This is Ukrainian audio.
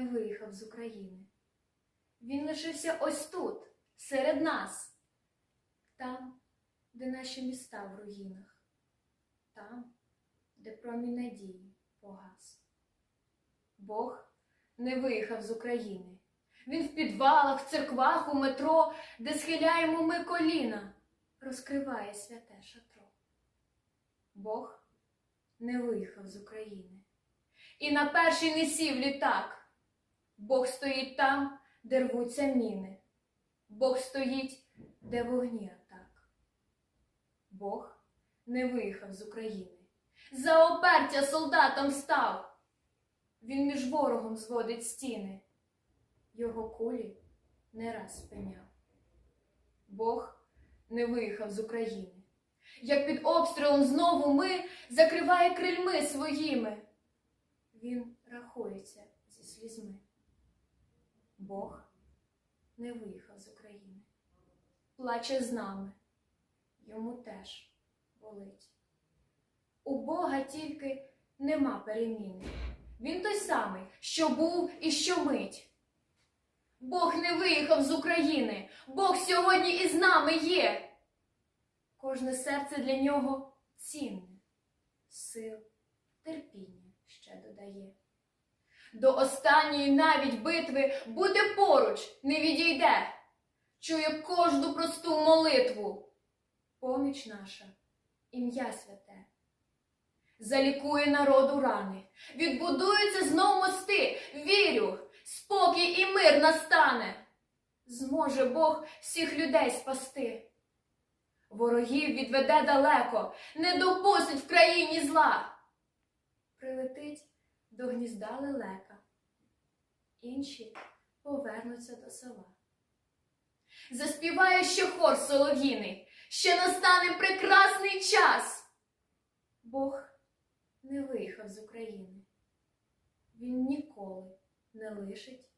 виїхав з України. Він лишився ось тут, серед нас, там, де наші міста в руїнах, там, де промінь надії погас. Бог не виїхав з України. Він в підвалах, в церквах, у метро, де схиляємо ми коліна, розкриває святе шатро. Бог не виїхав з України. І на перший не сів літак. Бог стоїть там, де рвуться міни. Бог стоїть, де вогні атак. Бог не виїхав з України. За опертя солдатам став. Він між ворогом зводить стіни. Його кулі не раз спиняв. Бог не виїхав з України. Як під обстрілом знову ми закриває крильми своїми. Він рахується зі слізьми. Бог не виїхав з України. Плаче з нами. Йому теж болить. У Бога тільки нема переміни. Він той самий, що був і що мить. Бог не виїхав з України. Бог сьогодні із нами є. Кожне серце для нього цінне, сил, терпіння ще додає. До останньої навіть битви буде поруч, не відійде, чує кожну просту молитву. Поміч наша, ім'я святе. Залікує народу рани, відбудуються знов мости, вірю, спокій і мир настане. Зможе Бог всіх людей спасти. Ворогів відведе далеко, не допустить в країні зла. Прилетить до гнізда лелека, інші повернуться до села. Заспіває ще хор солов'їний, ще настане прекрасний час. Бог не виїхав з України. Він ніколи не лишить